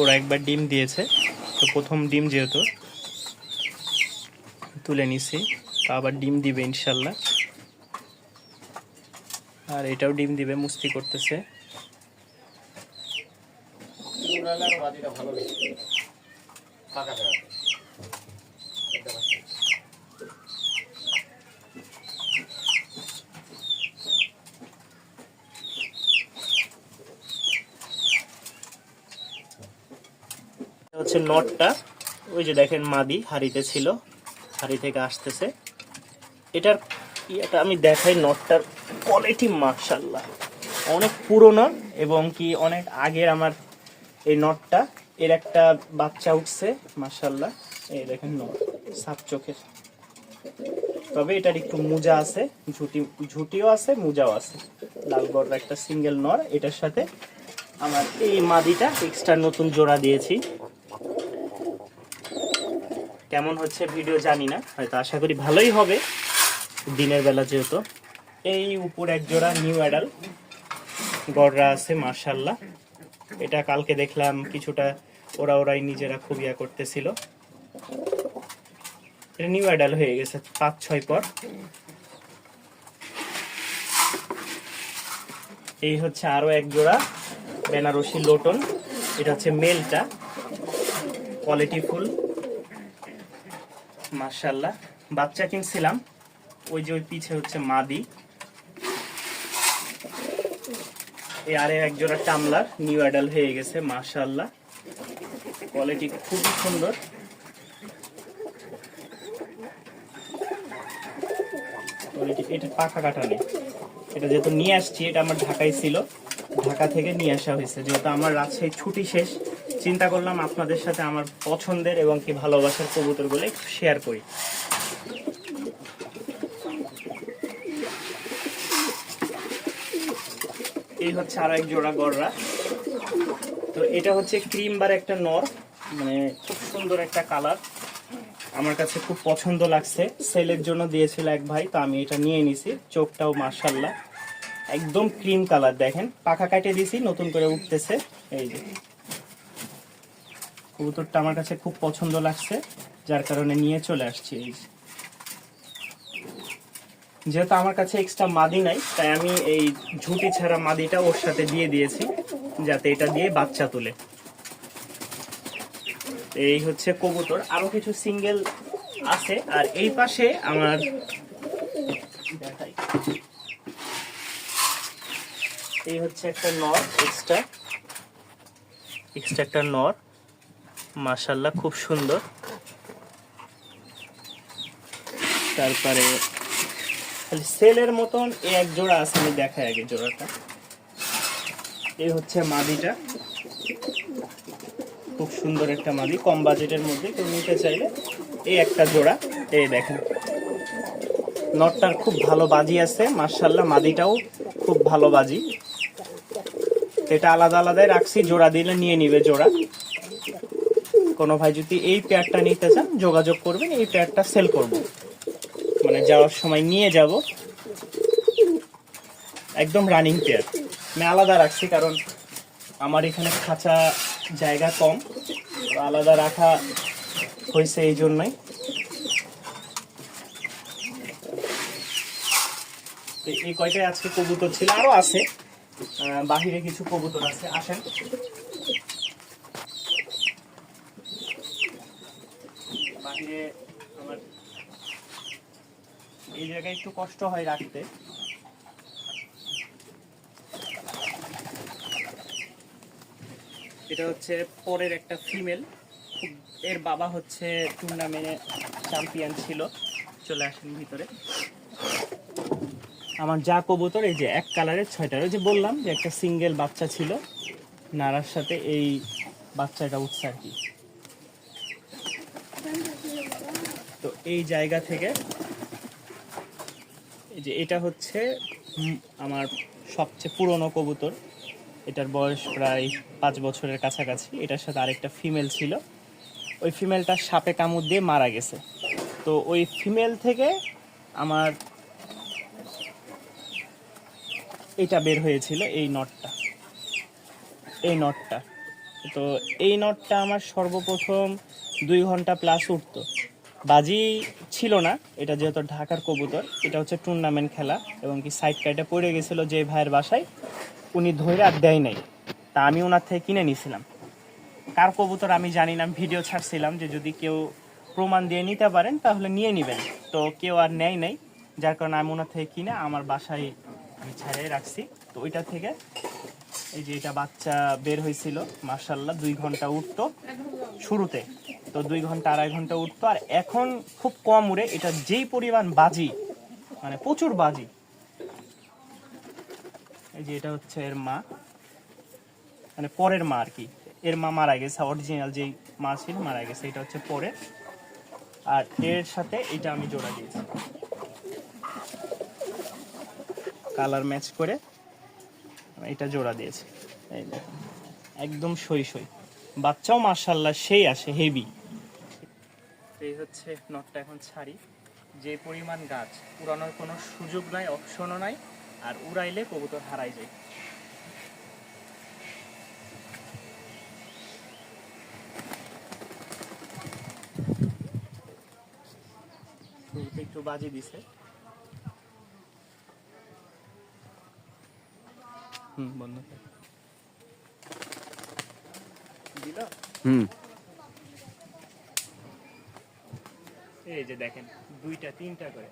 ওরা একবার ডিম দিয়েছে। তো প্রথম ডিম যেহেতু, তুলে নিছি। তো আবার ডিম দিবে ইনশাল্লাহ। আর এটাও ডিম দিবে, মুস্তি করতেছে। ভালো হচ্ছে নটটা। ওই যে দেখেন মাদি হাড়িতে ছিল, হাড়ি থেকে আসতেছে। এটার এটা আমি দেখাই নটটার কোয়ালিটি মার্শাল্লাহ অনেক পুরনো এবং কি অনেক আগের আমার এই নটটা। এর একটা বাচ্চা উঠছে মার্শাল্লাহ এই দেখেন নট, সাপ চোখের। তবে এটার একটু মুজা আছে, ঝুটি, ঝুটিও আছে, মুজাও আছে। লাল গড়রা একটা সিঙ্গেল নর, এটার সাথে আমার এই মাদিটা এক্সট্রা নতুন জোড়া দিয়েছি। কেমন হচ্ছে ভিডিও জানি না, হয়তো আশা করি ভালোই হবে। দিনের বেলা যেহেতু। এই উপর এক জোড়া নিউ অ্যাডাল গড়রা আছে মার্শাল্লাহ এটা কালকে দেখলাম কিছুটা ওরা ওরাই নিজেরা খুব ইয়া করতেছিল। এটা নিউ অ্যাডাল হয়ে গেছে, পাঁচ ছয় পর। এই হচ্ছে আরও এক জোড়া বেনারসি লোটন। এটা হচ্ছে মেলটা। কোয়ালিটি ফুল মার্শাল্লাহ বাচ্চা কিনছিলাম, ওই যে ওই পিছে হচ্ছে মাদি। এই আরে একজোড়া টামলার নিউ অ্যাডাল হয়ে গেছে মার্শাল্লাহ কোয়ালিটি খুবই সুন্দর। এটা পাখা কাটা এটা যেহেতু নিয়ে আসছি, এটা আমার ঢাকায় ছিল। ঢাকা থেকে নিয়ে আসা হয়েছে। যেহেতু আমার রাজশাহী ছুটি শেষ চিন্তা করলাম আপনাদের সাথে আমার পছন্দের এবং কি ভালোবাসার কবুতরগুলো একটু শেয়ার করি। এই হচ্ছে আরও এক জোড়া গররা। তো এটা হচ্ছে ক্রিম বার একটা নর মানে খুব সুন্দর একটা কালার আমার কাছে খুব পছন্দ লাগছে। সেলের জন্য দিয়েছিল এক ভাই, তো আমি এটা নিয়ে নিছি। চোখটাও মার্শাল্লাহ একদম ক্রিম কালার দেখেন। পাখা কাটে দিছি, নতুন করে উঠতেছে। এই যে। কবুতরটা আমার কাছে খুব পছন্দ লাগছে, যার কারণে নিয়ে চলে আসছি। যেহেতু আমার কাছে এক্সট্রা মাদি নাই, তাই আমি এই ঝুটি ছাড়া মাদিটা ওর সাথে দিয়ে দিয়েছি, যাতে এটা দিয়ে বাচ্চা তুলে এই হচ্ছে কবুতর আরও কিছু সিঙ্গেল আছে, আর এই পাশে আমার। এই হচ্ছে একটা নর এক্সট্রা এক্সট্রা একটা নর মাশাল্লাহ খুব সুন্দর। তারপরে সেলের মতন এই এক জোড়া আছে, আমি দেখাই আগে জোড়াটা। এই হচ্ছে মাদিটা। খুব সুন্দর একটা মাদি, কম বাজেটের মধ্যে, কেউ নিতে চাইলে এই একটা জোড়া। এই দেখেন, নটটার খুব ভালো বাজি আছে মার্শাল্লাহ মাদিটাও খুব ভালো বাজি। এটা আলাদা আলাদাই রাখছি, জোড়া দিলে নিয়ে নিবে জোড়া। কোনো ভাই যদি এই পেয়ারটা নিতে চান, যোগাযোগ করবেন, এই পেয়ারটা সেল করব। মানে যাওয়ার সময় নিয়ে যাব। একদম রানিং পেয়ার আমি আলাদা রাখছি কারণ আমার এখানে খাঁচা জায়গা কম। আলাদা রাখা হয়েছে এই জন্যই। এই কয়টাই আজকে কবুতর ছিল? আরও আছে। বাহিরে কিছু কবুতর আছে। আসেন। বাহিরে আমার এই জায়গায় একটু কষ্ট হয় রাখতে। এটা হচ্ছে পরের একটা ফিমেল এর বাবা হচ্ছে টুর্নামেন্টে চ্যাম্পিয়ন ছিল। চলে আসেন ভিতরে। আমার যা কবুতর, এই যে এক কালারের ছয়টার ওই যে বললাম যে একটা সিঙ্গেল বাচ্চা ছিল, নারার সাথে এই বাচ্চাটা উঠছে আর কি। তো এই জায়গা থেকে যে এটা হচ্ছে আমার সবচেয়ে পুরনো কবুতর। এটার বয়স প্রায় পাঁচ বছরের কাছাকাছি। এটার সাথে আরেকটা ফিমেল ছিল। ওই ফিমেলটা সাপে কামড় দিয়ে মারা গেছে। তো ওই ফিমেল থেকে আমার এটা বের হয়েছিল, এই নটটা। এই নটটা। তো এই নটটা আমার সর্বপ্রথম দুই ঘণ্টা প্লাস উঠতো। বাজি ছিল না, এটা যেহেতু ঢাকার কবুতর, এটা হচ্ছে টুর্নামেন্ট খেলা এবং কি সাইড কাইটা পড়ে গেছিল যে ভাইয়ের বাসায়, উনি ধরে আর দেয় নাই। তা আমি ওনার থেকে কিনে নিয়েছিলাম। কার কবুতর আমি জানি না ভিডিও ছাড়ছিলাম যে যদি কেউ প্রমাণ দিয়ে নিতে পারেন, তাহলে নিয়ে নেবেন। তো কেউ আর নেয় নাই, যার কারণে আমি ওনার থেকে কিনে আমার বাসায় আমি ছাড়িয়ে রাখছি। তো ওইটা থেকে এই যে এটা বাচ্চা বের হয়েছিল মার্শাল্লাহ দুই ঘণ্টা উঠতো। শুরুতে তো দুই ঘণ্টা, আড়াই ঘণ্টা উঠতো। আর এখন খুব কম উড়ে। এটা যেই পরিমাণ বাজি মানে প্রচুর বাজি। এই যে এটা হচ্ছে এর মা। মানে পরের মা আর কি। এর মা মারা গেছে অরিজিনাল যেই মা ছিল, মারা গেছে। এটা হচ্ছে পরে আর এর সাথে এটা আমি জোড়া দিয়েছি। কালার ম্যাচ করে এটা জোড়া দিয়েছি। এই দেখুন। একদম সই সই। বাচ্চাও মার্শাল্লাহ সেই আসে, হেভি। এই হচ্ছে নটটা এখন ছাড়ি। যে পরিমাণ গাছ, উড়ানোর কোনো সুযোগ নাই অপশনও নাই, আর উড়াইলে কবুতর হারাই যায়। একটু বাজি দিছে। হুম, বন্ধ দিল হুম। এই যে দেখেন দুইটা তিনটা করে।